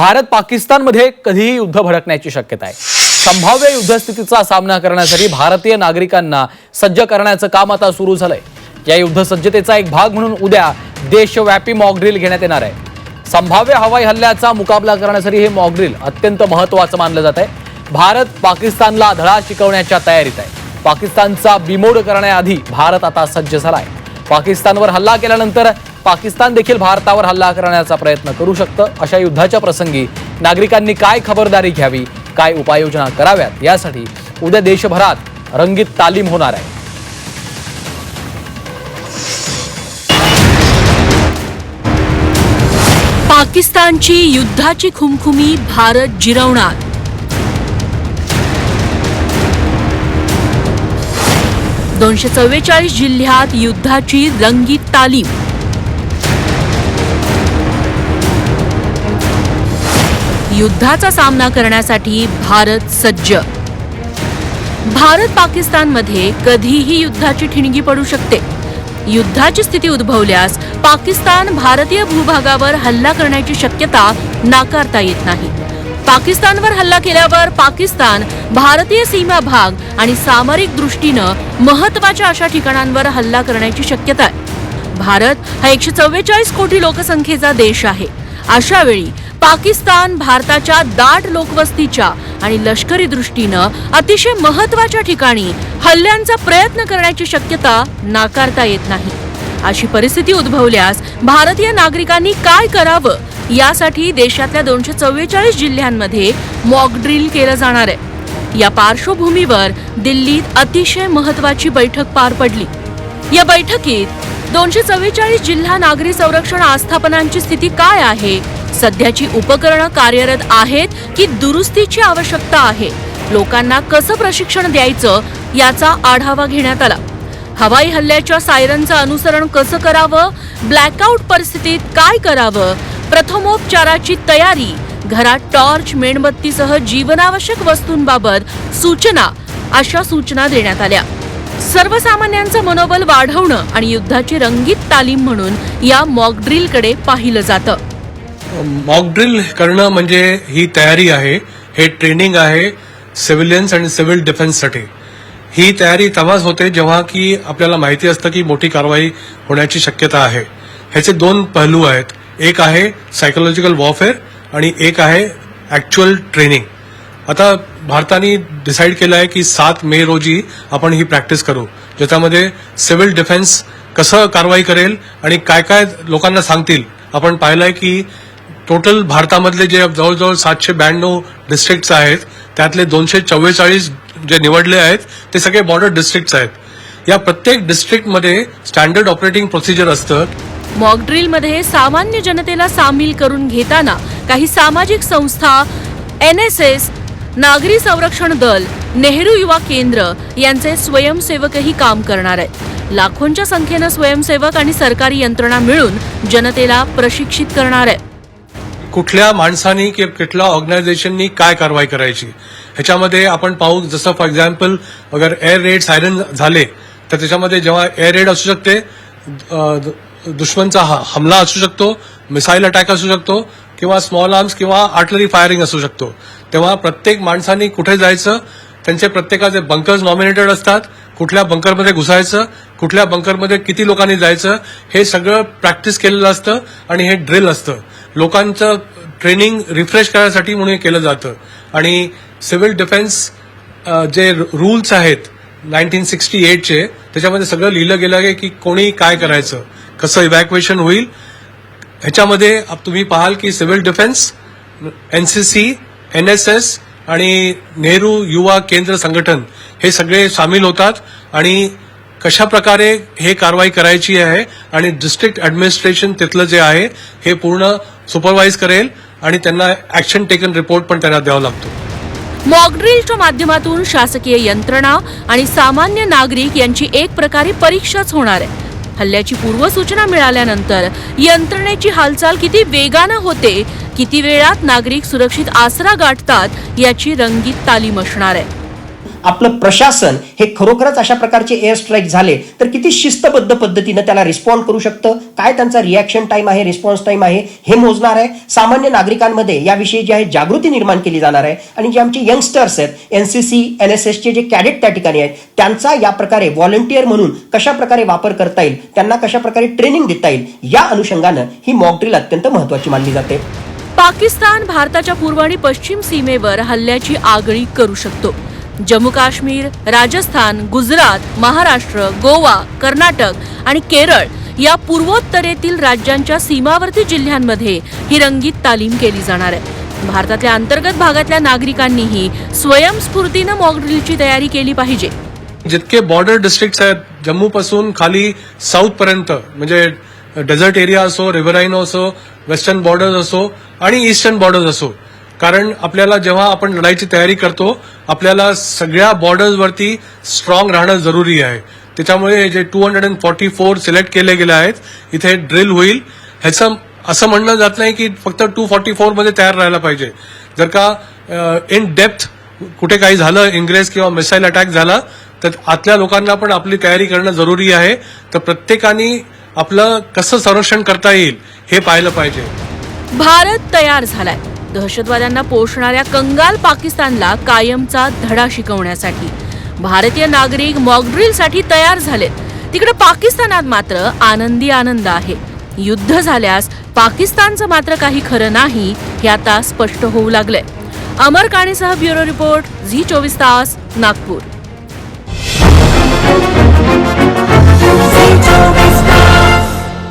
भारत पाकिस्तानमध्ये कधीही युद्ध भडकण्याची शक्यता आहे. संभाव्य युद्धस्थितीचा सामना करण्यासाठी भारतीय नागरिकांना सज्ज करण्याचं काम आता सुरू झालंय. या युद्ध सज्जतेचा एक भाग म्हणून उद्या देशव्यापी मॉकड्रिल घेण्यात येणार आहे. संभाव्य हवाई हल्ल्याचा मुकाबला करण्यासाठी हे मॉकड्रिल अत्यंत महत्वाचं मानलं जात आहे. भारत पाकिस्तानला धडा शिकवण्याच्या तयारीत आहे. पाकिस्तानचा बिमोड करण्याआधी भारत आता सज्ज झाला आहे पाकिस्तानवर हल्ला केल्यानंतर पाकिस्तान देखील भारतावर हल्ला करण्याचा प्रयत्न करू शकतं. अशा युद्धाच्या प्रसंगी नागरिकांनी काय खबरदारी घ्यावी काय उपाययोजना कराव्यात यासाठी उद्या देशभरात रंगीत तालीम होणार आहे. पाकिस्तानची युद्धाची खुमखुमी भारत जिरवणार. दोनशे चव्वेचाळीस जिल्ह्यात युद्धाची रंगीत तालीम. युद्धाचा सामना करण्यासाठी भारत सज्ज. भारत पाकिस्तानमध्ये कधीही युद्धाची ठिणगी पडू शकते. युद्धाची स्थिती उद्भवल्यास पाकिस्तान भारतीय भूभागावर हल्ला करण्याची शक्यता नाकारता येत नाही. पाकिस्तानवर हल्ला केल्यावर पाकिस्तान भारतीय सीमा भाग आणि सामरिक दृष्टीनं महत्त्वाच्या अशा ठिकाणांवर हल्ला करण्याची शक्यता आहे. भारत हा एकशे चव्वेचाळीस कोटी लोकसंख्येचा देश आहे. अशा वेळी पाकिस्तान भारताच्या दाट लोकवस्तीच्या आणि लष्करी दृष्टीनं अतिशय महत्त्वाच्या ठिकाणी हल्ल्यांचा प्रयत्न करण्याची शक्यता नाकारता येत नाही. अशी परिस्थिती उद्भवल्यास भारतीय नागरिकांनी काय करावं? यासाठी देशातल्या दोनशे चव्वेचाळीस जिल्ह्यांमध्ये मॉक ड्रिल केलं जाणार आहे. या पार्श्वभूमीवर दिल्लीत अतिशय महत्वाची बैठक पार पडली. या बैठकीत दोनशे चव्वेचाळीस जिल्हा नागरी संरक्षण आस्थापनांची स्थिती काय आहे? सध्याची उपकरणं कार्यरत आहेत की दुरुस्तीची आवश्यकता आहे? लोकांना कसं प्रशिक्षण द्यायचं? याचा आढावा घेण्यात आला. हवाई हल्ल्याच्या सायरनचं अनुसरण कसं करावं? ब्लॅकआउट परिस्थितीत काय करावं? प्रथमोपचाराची तयारी घरात टॉर्च मेणबत्तीसह जीवनावश्यक वस्तूंबाबत सूचना अशा सूचना देण्यात आल्या. सर्वसामान्यांचं मनोबल वाढवणं आणि युद्धाची रंगीत तालीम म्हणून या मॉकड्रिलकडे पाहिलं जातं. मॉक ड्रिल करणं म्हणजे ही तयारी आहे. हे ट्रेनिंग आहे सिव्हिलियन्स आणि सिव्हिल डिफेन्ससाठी. ही तयारी तेव्हाच होते जेव्हा की आपल्याला माहिती असतं की मोठी कारवाई होण्याची शक्यता आहे. ह्याचे दोन पहलू आहेत. एक आहे सायकोलॉजिकल वॉरफेअर आणि एक आहे ऍक्च्युअल ट्रेनिंग आता भारताने डिसाईड केलं आहे की सात मे रोजी आपण ही प्रॅक्टिस करू. ज्याच्यामध्ये सिव्हिल डिफेन्स कसं कारवाई करेल आणि काय काय लोकांना सांगतील. आपण पाहिलंय की टोटल भारतामधले जे जवळजवळ सातशे ब्याण्णव डिस्ट्रिक्ट्स आहेत त्यातले दोनशे चव्वेचाळीस जे निवडले आहेत ते सगळे बॉर्डर डिस्ट्रिक्ट्स आहेत. या प्रत्येक डिस्ट्रिक्टमध्ये स्टँडर्ड ऑपरेटिंग प्रोसिजर असतं. मॉकड्रिलमध्ये सामान्य जनतेला सामील करून घेताना काही सामाजिक संस्था एन एस एस नागरी संरक्षण दल नेहरू युवा केंद्र यांचे स्वयंसेवकही काम करणार आहेत. लाखोंच्या संख्येनं स्वयंसेवक आणि सरकारी यंत्रणा मिळून जनतेला प्रशिक्षित करणार आहे कुठल्या माणसानी किंवा कुठल्या ऑर्गनायझेशननी काय कारवाई करायची? ह्याच्यामध्ये आपण पाहू जसं फॉर एक्झाम्पल अगर एअर रेड सायरन झाले तर त्याच्यामध्ये जेव्हा एअर रेड असू शकते दुश्मनचा हमला असू शकतो मिसाईल अटॅक असू शकतो किंवा स्मॉल आर्म्स किंवा आर्टलरी फायरिंग असू शकतो. तेव्हा प्रत्येक माणसानी कुठे जायचं? त्यांचे प्रत्येकाचे बंकर्स नॉमिनेटेड असतात. कुठल्या बंकरमध्ये घुसायचं? कुठल्या बंकरमध्ये किती लोकांनी जायचं? हे सगळं प्रॅक्टिस केलेलं असतं आणि हे ड्रिल असतं. लोकांचं ट्रेनिंग रिफ्रेश करण्यासाठी म्हणून हे केलं जातं. आणि सिव्हिल डिफेन्स जे रूल्स आहेत नाईन्टीन सिक्स्टी एटचे त्याच्यामध्ये सगळं लिहिलं गेलं आहे की कोणी काय करायचं कसं इव्हॅक्युएशन होईल. ह्याच्यामध्ये तुम्ही पाहाल की सिव्हिल डिफेन्स एनसीसी एनएसएस आणि नेहरू युवा केंद्र संघटन हे सगळे सामील होतात. आणि कशा प्रकारे हे कारवाई करायची आहे आणि डिस्ट्रिक्ट ऍडमिनिस्ट्रेशन तिथलं जे आहे हे पूर्ण सुपरवाईज करेल आणि त्यांना ऍक्शन टेकन रिपोर्ट पण त्यांना द्यावा लागतो. मॉकड्रिलच्या माध्यमातून शासकीय यंत्रणा आणि सामान्य नागरिक यांची एक प्रकारे परीक्षाच होणार आहे. हल्ल्याची पूर्वसूचना मिळाल्यानंतर यंत्रणेची हालचाल किती वेगानं होते किती वेळात नागरिक सुरक्षित आसरा गाठतात याची रंगीत तालीम असणार आहे. आपलं प्रशासन हे खरोखरच अशा प्रकारचे एअर स्ट्राईक झाले तर किती शिस्तबद्ध पद्धतीनं त्याला रिस्पॉन्ड करू शकतं? काय त्यांचा रिॲक्शन टाइम आहे रिस्पॉन्स टाइम आहे? हे मोजणार आहे. सामान्य नागरिकांमध्ये याविषयी जी आहे जागृती निर्माण केली जाणार आहे. आणि जे आमचे यंगस्टर्स आहेत एनसीसी एन एस एसचे जे कॅडेट त्या ठिकाणी आहेत त्यांचा या प्रकारे व्हॉलंटियर म्हणून कशा प्रकारे वापर करता येईल त्यांना कशा प्रकारे ट्रेनिंग देता येईल या अनुषंगानं ही मॉक ड्रिल अत्यंत महत्वाची मानली जाते. पाकिस्तान भारताच्या पूर्व आणि पश्चिम सीमेवर हल्ल्याची आगळी करू शकतो. जम्मू काश्मीर राजस्थान गुजरात महाराष्ट्र गोवा कर्नाटक आणि केरळ या पूर्वोत्तरेतील राज्यांच्या सीमावर्ती जिल्ह्यांमध्ये ही रंगीत तालीम केली जाणार आहे. भारतातल्या अंतर्गत भागातल्या नागरिकांनीही स्वयंस्फूर्तीनं मॉकड्रिलची तयारी केली पाहिजे. जितके बॉर्डर डिस्ट्रिक्ट्स आहेत जम्मू पासून खाली साऊथ पर्यंत म्हणजे डेझर्ट एरिया असो रिव्हराईन असो वेस्टर्न बॉर्डर्स असो आणि ईस्टर्न बॉर्डर्स असो कारण आपल्याला जेव्हा आपण लढाईची तयारी करतो आपल्याला सगळ्या बॉर्डर्सवरती स्ट्रॉंग राहणं जरुरी आहे. त्याच्यामुळे जे two hundred and forty four select केले गेले आहेत इथे ड्रिल होईल. ह्याचं असं म्हणणं जात नाही की फक्त टू फॉर्टी फोरमध्ये तयार राहायला पाहिजे. जर का इन डेप्थ कुठे काही झालं इंग्रेज किंवा मिसाईल अटॅक झाला तर आतल्या लोकांना पण आपली तयारी करणं जरुरी आहे. तर प्रत्येकाने आपलं कसं संरक्षण करता येईल हे पाहिलं पाहिजे. भारत तयार झालाय. दहशतवाद्यांना पोषणाऱ्या कंगाल पाकिस्तानला कायमचा धडा शिकवण्यासाठी. भारतीय नागरिक मॉकड्रिलसाठी तयार झालेत. तिकडे पाकिस्तानात मात्र आनंदी आनंद आहे. युद्ध झाल्यास पाकिस्तानचं मात्र काही खरं नाही हे आता स्पष्ट होऊ लागलंय. अमर काणेसह ब्युरो रिपोर्ट झी चोवीस तास नागपूर.